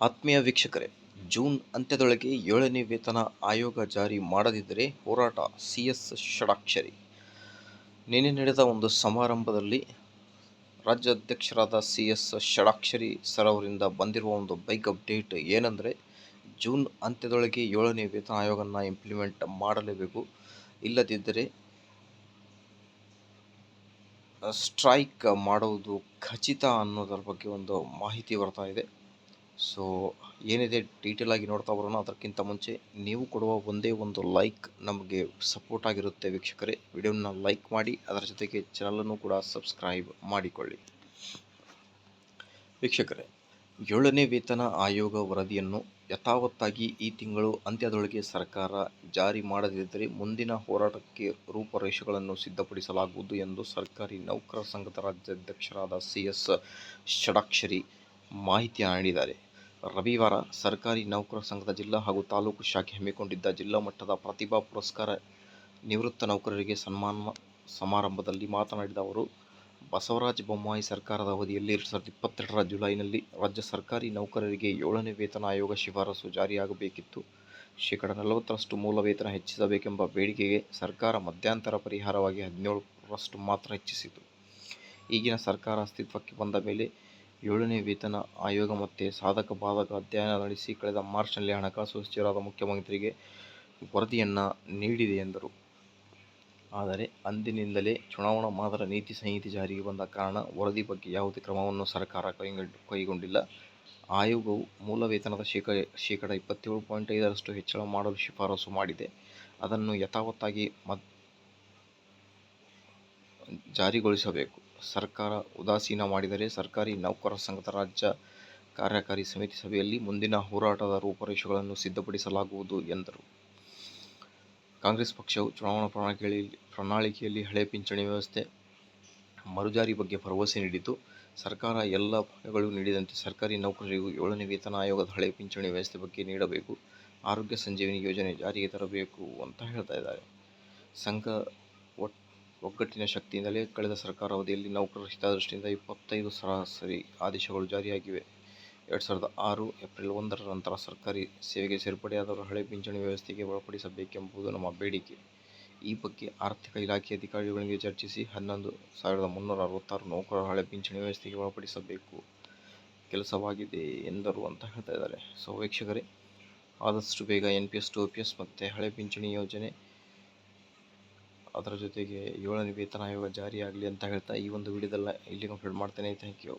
ಆತ್ಮೀಯ ವೀಕ್ಷಕರೇ, ಜೂನ್ ಅಂತ್ಯದೊಳಗೆ ಏಳನೇ ವೇತನ ಆಯೋಗ ಜಾರಿ ಮಾಡದಿದ್ದರೆ ಹೋರಾಟ ಸಿ ಎಸ್ ಷಡಾಕ್ಷರಿ. ನಿನ್ನೆ ನಡೆದ ಒಂದು ಸಮಾರಂಭದಲ್ಲಿ ರಾಜ್ಯಾಧ್ಯಕ್ಷರಾದ ಸಿ ಎಸ್ ಷಡಾಕ್ಷರಿ ಸರ್ ಅವರಿಂದ ಬಂದಿರುವ ಒಂದು ಬೈಕ್ ಅಪ್ಡೇಟ್ ಏನಂದರೆ, ಜೂನ್ ಅಂತ್ಯದೊಳಗೆ ಏಳನೇ ವೇತನ ಆಯೋಗನ ಇಂಪ್ಲಿಮೆಂಟ್ ಮಾಡಲೇಬೇಕು. ಇಲ್ಲದಿದ್ದರೆ ಸ್ಟ್ರೈಕ್ ಮಾಡುವುದು ಖಚಿತ ಅನ್ನೋದರ ಬಗ್ಗೆ ಒಂದು ಮಾಹಿತಿ ಬರ್ತಾ ಇದೆ. ಸೊ ಏನಿದೆ ಡೀಟೇಲ್ ಆಗಿ ನೋಡ್ತಾ ಬರೋಣ. ಅದಕ್ಕಿಂತ ಮುಂಚೆ ನೀವು ಕೊಡುವ ಒಂದೇ ಒಂದು ಲೈಕ್ ನಮಗೆ ಸಪೋರ್ಟ್ ಆಗಿರುತ್ತೆ ವೀಕ್ಷಕರೇ. ವಿಡಿಯೋನ ಲೈಕ್ ಮಾಡಿ, ಅದರ ಜೊತೆಗೆ ಚಾನಲನ್ನು ಕೂಡ ಸಬ್ಸ್ಕ್ರೈಬ್ ಮಾಡಿಕೊಳ್ಳಿ. ವೀಕ್ಷಕರೇ, ಏಳನೇ ವೇತನ ಆಯೋಗ ವರದಿಯನ್ನು ಯಥಾವತ್ತಾಗಿ ಈ ತಿಂಗಳು ಅಂತ್ಯದೊಳಗೆ ಸರ್ಕಾರ ಜಾರಿ ಮಾಡದಿದ್ದರೆ ಮುಂದಿನ ಹೋರಾಟಕ್ಕೆ ರೂಪರೇಷೆಗಳನ್ನು ಸಿದ್ಧಪಡಿಸಲಾಗುವುದು ಎಂದು ಸರ್ಕಾರಿ ನೌಕರ ಸಂಘದ ರಾಜ್ಯಾಧ್ಯಕ್ಷರಾದ ಸಿ ಎಸ್ ಷಡಾಕ್ಷರಿ ಮಾಹಿತಿ ನೀಡಿದ್ದಾರೆ ರವಿವಾರ ಸರ್ಕಾರಿ ನೌಕರ ಸಂಘದ ಜಿಲ್ಲಾ ಹಾಗೂ ತಾಲೂಕು ಶಾಖೆ ಹಮ್ಮಿಕೊಂಡಿದ್ದ ಜಿಲ್ಲಾ ಮಟ್ಟದ ಪ್ರತಿಭಾ ಪುರಸ್ಕಾರ ನಿವೃತ್ತ ನೌಕರರಿಗೆ ಸನ್ಮಾನ ಸಮಾರಂಭದಲ್ಲಿ ಮಾತನಾಡಿದ ಅವರು, ಬಸವರಾಜ ಬೊಮ್ಮಾಯಿ ಸರ್ಕಾರದ ಅವಧಿಯಲ್ಲಿ ಎರಡು ಸಾವಿರದ ಇಪ್ಪತ್ತೆರಡರ ಜುಲೈನಲ್ಲಿ ರಾಜ್ಯ ಸರ್ಕಾರಿ ನೌಕರರಿಗೆ ಏಳನೇ ವೇತನ ಆಯೋಗ ಶಿಫಾರಸು ಜಾರಿಯಾಗಬೇಕಿತ್ತು. ಶೇಕಡ ನಲವತ್ತರಷ್ಟು ಮೂಲ ವೇತನ ಹೆಚ್ಚಿಸಬೇಕೆಂಬ ಬೇಡಿಕೆಗೆ ಸರ್ಕಾರ ಮಧ್ಯಂತರ ಪರಿಹಾರವಾಗಿ ಹದಿನೇಳರಷ್ಟು ಮಾತ್ರ ಹೆಚ್ಚಿಸಿತು. ಈಗಿನ ಸರ್ಕಾರ ಅಸ್ತಿತ್ವಕ್ಕೆ ಬಂದ ಮೇಲೆ ಏಳನೇ ವೇತನ ಆಯೋಗ ಮತ್ತೆ ಸಾಧಕ ಬಾಧಕ ಅಧ್ಯಯನ ನಡೆಸಿ ಕಳೆದ ಮಾರ್ಚ್ನಲ್ಲಿ ಹಣಕಾಸು ಸಚಿವರಾದ ಮುಖ್ಯಮಂತ್ರಿಗೆ ವರದಿಯನ್ನು ನೀಡಿದೆ ಎಂದರು. ಆದರೆ ಅಂದಿನಿಂದಲೇ ಚುನಾವಣಾ ಮಾದರ ನೀತಿ ಸಂಹಿತೆ ಜಾರಿಗೆ ಬಂದ ಕಾರಣ ವರದಿ ಬಗ್ಗೆ ಯಾವುದೇ ಕ್ರಮವನ್ನು ಸರ್ಕಾರ ಕೈಗೊಂಡಿಲ್ಲ. ಆಯೋಗವು ಮೂಲ ವೇತನದ ಶೇಕ, ಶೇಕಡ ಇಪ್ಪತ್ತೇಳು ಪಾಯಿಂಟ್ ಐದರಷ್ಟು ಹೆಚ್ಚಳ ಮಾಡಲು ಶಿಫಾರಸು ಮಾಡಿದೆ. ಅದನ್ನು ಯಥಾವತ್ತಾಗಿ ಮ ಜಾರಿಗೊಳಿಸಬೇಕು. ಸರ್ಕಾರ ಉದಾಸೀನ ಮಾಡಿದರೆ ಸರ್ಕಾರಿ ನೌಕರ ಸಂಘದ ರಾಜ್ಯ ಕಾರ್ಯಕಾರಿ ಸಮಿತಿ ಸಭೆಯಲ್ಲಿ ಮುಂದಿನ ಹೋರಾಟದ ರೂಪರೇಷೆಗಳನ್ನು ಸಿದ್ಧಪಡಿಸಲಾಗುವುದು, ಎಂದರು. ಕಾಂಗ್ರೆಸ್ ಪಕ್ಷವು ಚುನಾವಣಾ ಪ್ರಣಾಳಿಕೆಯಲ್ಲಿ ಪ್ರಣಾಳಿಕೆಯಲ್ಲಿ ಹಳೆ ಪಿಂಚಣಿ ವ್ಯವಸ್ಥೆ ಮರುಜಾರಿ ಬಗ್ಗೆ ಭರವಸೆ ನೀಡಿದ್ದು, ಸರ್ಕಾರ ಎಲ್ಲ ಭಾಗಗಳು ನೀಡಿದಂತೆ ಸರ್ಕಾರಿ ನೌಕರರಿಗೂ ಏಳನೇ ವೇತನ ಆಯೋಗದ ಹಳೆ ಪಿಂಚಣಿ ವ್ಯವಸ್ಥೆ ಬಗ್ಗೆ ನೀಡಬೇಕು, ಆರೋಗ್ಯ ಸಂಜೀವಿನಿ ಯೋಜನೆ ಜಾರಿಗೆ ತರಬೇಕು ಅಂತ ಹೇಳ್ತಾ ಇದ್ದಾರೆ. ಸಂಘ ಒಗ್ಗಟ್ಟಿನ ಶಕ್ತಿಯಿಂದಲೇ ಕಳೆದ ಸರ್ಕಾರ ಅವಧಿಯಲ್ಲಿ ನೌಕರರ ಹಿತದೃಷ್ಟಿಯಿಂದ ಇಪ್ಪತ್ತೈದು ಸರಾಸರಿ ಆದೇಶಗಳು ಜಾರಿಯಾಗಿವೆ. ಎರಡು ಸಾವಿರದ ಆರು ಏಪ್ರಿಲ್ ಒಂದರ ನಂತರ ಸರ್ಕಾರಿ ಸೇವೆಗೆ ಸೇರ್ಪಡೆಯಾದವರು ಹಳೆ ಪಿಂಚಣಿ ವ್ಯವಸ್ಥೆಗೆ ಒಳಪಡಿಸಬೇಕೆಂಬುದು ನಮ್ಮ ಬೇಡಿಕೆ. ಈ ಬಗ್ಗೆ ಆರ್ಥಿಕ ಇಲಾಖೆ ಅಧಿಕಾರಿಗಳೊಂದಿಗೆ ಚರ್ಚಿಸಿ ಹನ್ನೊಂದು ಸಾವಿರದ ಮುನ್ನೂರ ಅರವತ್ತಾರು ನೌಕರರ ಹಳೆ ಪಿಂಚಣಿ ವ್ಯವಸ್ಥೆಗೆ ಒಳಪಡಿಸಬೇಕು. ಕೆಲಸವಾಗಿದೆ ಎಂದರು ಅಂತ ಹೇಳ್ತಾ ಇದ್ದಾರೆ. ಸೊ ವೀಕ್ಷಕರೇ, ಆದಷ್ಟು ಬೇಗ N P S, U P S ಮತ್ತು ಹಳೆ ಪಿಂಚಣಿ ಯೋಜನೆ ಅದರ ಜೊತೆಗೆ ಏಳನೇ ವೇತನ ಆಯೋಗ ಜಾರಿಯಾಗಲಿ ಅಂತ ಹೇಳ್ತಾ ಈ ಒಂದು ವಿಡಿಯೋದಲ್ಲ ಇಲ್ಲಿ ಕಂಪ್ಲೀಟ್ ಮಾಡ್ತೇನೆ. Thank you